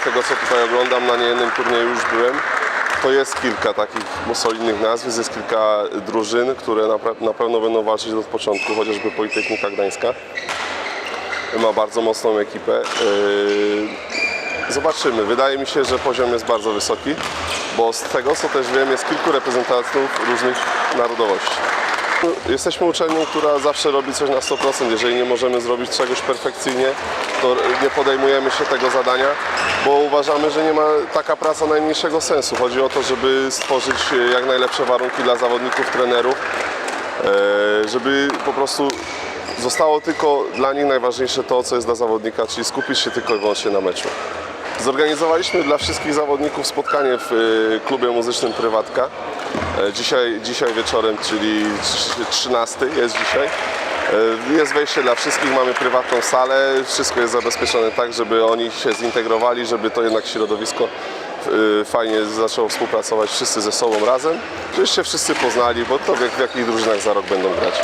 z tego co tutaj oglądam, na niejednym turnieju już byłem, to jest kilka takich solidnych nazwisk, jest kilka drużyn, które na, pe- na pewno będą walczyć od początku, chociażby Politechnika Gdańska ma bardzo mocną ekipę. Yy, Zobaczymy. Wydaje mi się, że poziom jest bardzo wysoki, bo z tego co też wiem, jest kilku reprezentantów różnych narodowości. Jesteśmy uczelnią, która zawsze robi coś na 100%. Jeżeli nie możemy zrobić czegoś perfekcyjnie, to nie podejmujemy się tego zadania, bo uważamy, że nie ma taka praca najmniejszego sensu. Chodzi o to, żeby stworzyć e, jak najlepsze warunki dla zawodników, trenerów, e, żeby po prostu zostało tylko dla nich najważniejsze to, co jest dla zawodnika, czyli skupić się tylko i wyłącznie na meczu. Zorganizowaliśmy dla wszystkich zawodników spotkanie w y, klubie muzycznym Prywatka. E, Dzisiaj, dzisiaj wieczorem, czyli trz- 13 jest dzisiaj. E, Jest wejście dla wszystkich, mamy prywatną salę, wszystko jest zabezpieczone tak, żeby oni się zintegrowali, żeby to jednak środowisko y, fajnie zaczęło współpracować wszyscy ze sobą razem, żebyście wszyscy poznali, bo to w, w jakich drużynach za rok będą grać.